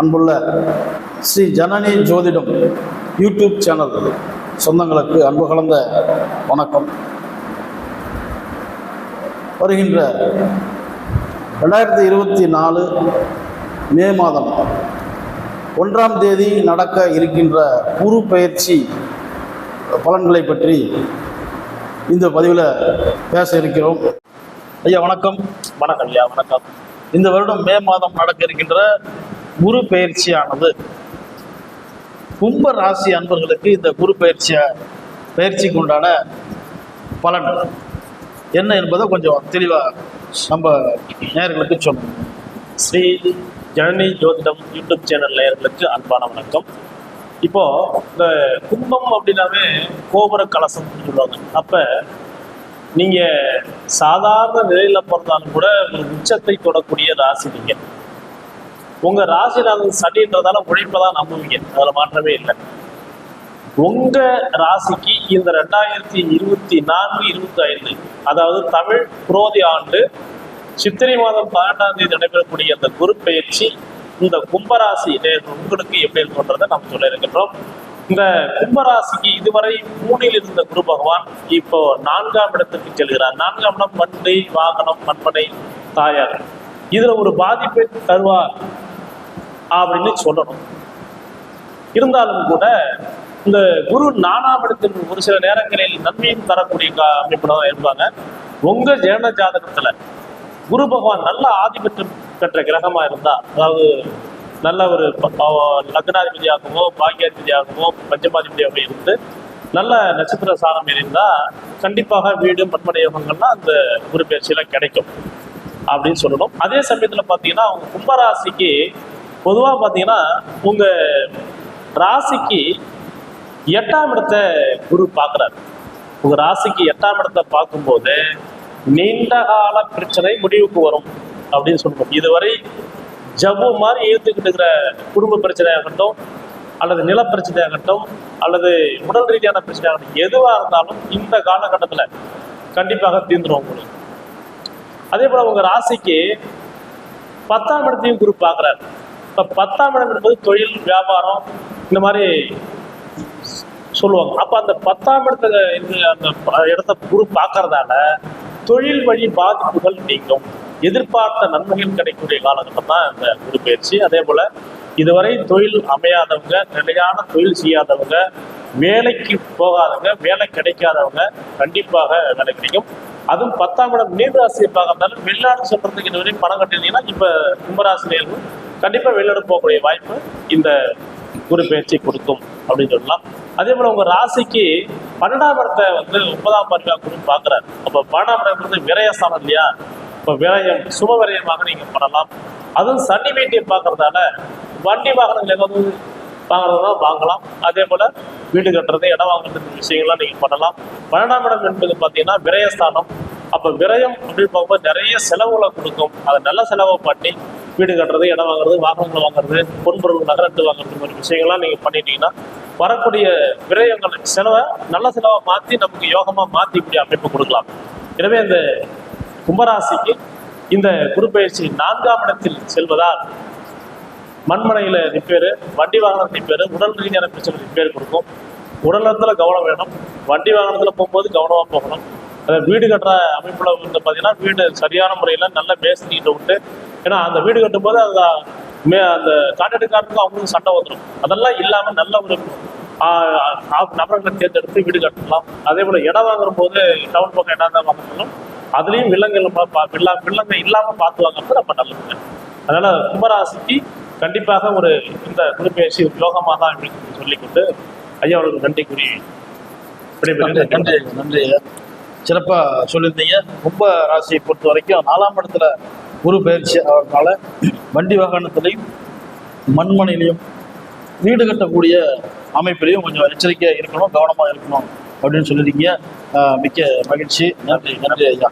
அன்புள்ள ஸ்ரீ ஜனனி ஜோதிடம் YouTube channel சொந்தங்களுக்கு அன்பு கலந்த வணக்கம். வருகின்ற ரெண்டாயிரத்தி இருபத்தி நாலு மே மாதம் ஒன்றாம் தேதி நடக்க இருக்கின்ற குரு பயிற்சி பலன்களை பற்றி இந்த பதிவில் பேச இருக்கிறோம். ஐயா வணக்கம். வணக்கம் ஐயா வணக்கம். இந்த வருடம் மே மாதம் நடக்க இருக்கின்ற குரு பயிற்சியானது. கும்ப ராசி அன்பர்களுக்கு இந்த குரு பயிற்சியை பயிற்சிக்கு உண்டான பலன். என்ன என்பதை கொஞ்சம் தெளிவாக நம்ம நேயர்களுக்கு சொல்லணும் ஸ்ரீ ஜனனி ஜோதிடம் யூடியூப் சேனல் நேர்களுக்கு அன்பான வணக்கம். இப்போ இந்த கும்பம் அப்படின்னாவே கோபுர கலசம் சொல்லுவாங்க. அப்ப நீங்க சாதாரண நிலையில பிறந்தாலும் கூட ஒரு உச்சத்தை தொடக்கூடிய ராசி நீங்க. உங்க ராசிநாதன் சனின்றதால உழைப்பதான் நம்புவீங்க. அதுல மாற்றமே இல்லை. உங்க ராசிக்கு இந்த ரெண்டாயிரத்தி இருபத்தி நான்கு இருபத்தி ஐந்து அதாவது தமிழ் புரோதி ஆண்டு சித்திரை மாதம் பன்னெண்டாம் தேதி நடைபெறக்கூடிய அந்த குரு பயிற்சி இந்த கும்பராசி உங்களுக்கு எப்படி இருக்குன்றதை நாம் சொல்ல இருக்கின்றோம். இந்த கும்பராசிக்கு இதுவரை மூணில் இருந்த குரு பகவான் இப்போ நான்காம் இடத்துக்கு செல்கிறார். நான்காம் இடம் மண்டை வாகனம் மண்மனை தாயார். இதுல ஒரு பாதிப்பை தருவார். அப்படின்னு சொல்லணும். இருந்தாலும் கூட இந்த குரு நாலாம் இடத்தில் ஒரு சில நேரங்களில் நன்மையும் தரக்கூடிய கா- அமைப்புல தான் இருப்பாங்க. உங்க ஜெயன ஜாதகத்துல குரு பகவான் நல்ல ஆதிபத்தியம் பெற்ற கிரகமா இருந்தா அதாவது நல்ல ஒரு லக்னாதிபதியாகவோ பாக்கியாதிபதியாகவோ பஞ்சமாதிபதியாகவோ இருந்து நல்ல நட்சத்திர சாரம் இருந்தா கண்டிப்பாக வீடு மண்மனை யோகங்கள்லாம் அந்த குரு பயிற்சியில கிடைக்கும். அப்படின்னு சொல்லணும். அதே சமயத்துல பாத்தீங்கன்னா அவங்க கும்பராசிக்கு பொதுவாக பார்த்தீங்கன்னா உங்க ராசிக்கு எட்டாம் இடத்தை குரு பார்க்குறாரு உங்க ராசிக்கு எட்டாம் இடத்தை பார்க்கும்போது நீண்ட கால பிரச்சனை முடிவுக்கு வரும் அப்படின்னு சொல்லணும் இதுவரை ஜவ்வு மாதிரி இழுத்துக்கிட்டு இருக்கிற குடும்ப பிரச்சனையாகட்டும் அல்லது நில பிரச்சனையாகட்டும் அல்லது உடல் ரீதியான பிரச்சனையாகட்டும் எதுவாக இருந்தாலும் இந்த காலகட்டத்தில் கண்டிப்பாக தீர்ந்துடும் உங்களுக்கு. அதே போல் உங்கள் ராசிக்கு பத்தாம் இடத்தையும் குரு பார்க்குறாரு இப்போ பத்தாம் இடம் என்பது தொழில் வியாபாரம் இந்த மாதிரி சொல்லுவாங்க. அப்ப அந்த பத்தாம் இடத்துல அந்த இடத்த குரு பார்க்கறதால தொழில் வழி பாதிப்புகள் நீங்கும். எதிர்பார்த்த நன்மைகள் கிடைக்கக்கூடிய காலகட்டம் தான் இந்த குரு பயிற்சி. அதே போல இதுவரை தொழில் அமையாதவங்க நிலையான தொழில் செய்யாதவங்க வேலைக்கு போகாதவங்க வேலை கிடைக்காதவங்க கண்டிப்பாக வேலை கிடைக்கும். அதுவும் பத்தாம் இடம் மீனராசியை பார்க்கறதால வெளிநாடு சொல்றதுக்கு இதுவரை பணம் கட்டிருந்தீங்கன்னா இப்ப கும்பராசினியர்கள் கண்டிப்பாக வெளிநாடு போகக்கூடிய வாய்ப்பு இந்த குரு பயிற்சி கொடுக்கும் அப்படின்னு சொல்லலாம். அதே போல உங்கள் ராசிக்கு பன்னெண்டாம் இடத்தை வந்து ஒன்பதாம் பார்வையா குரு பார்க்குறாரு அப்போ பன்னெண்டாம் இடம் வந்து விரயஸ்தானம் இல்லையா? இப்போ விரயம் சும விரயமாக நீங்கள் பண்ணலாம். அதுவும் சனி வீட்டை பார்க்கறதால வண்டி வாகனங்கள் ஏதாவது வாங்குறதுனா வாங்கலாம். அதே போல வீடு கட்டுறது இடம் வாங்குறது விஷயங்கள்லாம் நீங்கள் பண்ணலாம். பன்னெண்டாம் இடம் என்பது பார்த்தீங்கன்னா விரயஸ்தானம். அப்போ விரயம் அப்படின்னு பார்க்கும்போது நிறைய செலவுகளை கொடுக்கும். அதை நல்ல செலவை பண்ணி வீடு கட்டுறது இடம் வாங்குறது வாகனங்கள் வாங்குறது பொன்பொருள் நகரத்து வாங்குறது மாதிரி விஷயங்கள்லாம் நீங்கள் பண்ணிட்டீங்கன்னா வரக்கூடிய விரயங்கள் செலவை நல்ல செலவை மாற்றி நமக்கு யோகமாக மாற்றி இப்படி அமைப்பு கொடுக்கலாம். எனவே இந்த கும்பராசிக்கு இந்த குரு நான்காம் இடத்தில் செல்வதால் மண்மனையில் ரிப்பேரு வண்டி வாகனம் ரிப்பேரு உடல் ரீதியான பிரச்சனை ரிப்பேர் கொடுக்கும். உடல் நலத்தில் கவனம் வேணும். வண்டி வாகனத்தில் போகும்போது கவனமாக போகணும். வீடு கட்டுற அமைப்புல வந்து பார்த்தீங்கன்னா வீடு சரியான முறையில் நல்ல மேஸ்திரிகிட்ட விட்டு ஏன்னா அந்த வீடு கட்டும்போது அந்த மே அந்த கான்ட்ராக்டுக்காரனுக்கும் அவங்களுக்கும் சண்டை வந்துடும் அதெல்லாம் இல்லாமல் நல்ல ஒரு நபர்களை தேர்ந்தெடுத்து வீடு கட்டலாம். அதே போல் இடம் வாங்குற போது டவுன் பக்கம் இடம் தான் வாங்கணும் அதுலேயும் வில்லங்கள் வில்லா வில்லங்க இல்லாமல் பார்த்து வாங்குறது ரொம்ப நல்லது. அதனால் கும்பராசிக்கு கண்டிப்பாக ஒரு இந்த குருப்பெயர்ச்சி யோகமாக தான் அப்படின்னு சொல்லிக்கொண்டு ஐயா அவர்களுக்கு நன்றி கூறி நன்றி நன்றி நன்றி சிறப்பாக சொல்லியிருந்தீங்க. கும்ப ராசியை பொறுத்த வரைக்கும் நாலாம் இடத்துல குரு பயிற்சி ஆகிறதுனால வண்டி வாகனத்திலையும் மண்மனையிலையும் வீடு கட்டக்கூடிய அமைப்பிலையும் கொஞ்சம் எச்சரிக்கையாக இருக்கணும் கவனமாக இருக்கணும் அப்படின்னு சொல்லியிருக்கீங்க. மிக்க மகிழ்ச்சி. நன்றி நன்றி ஐயா.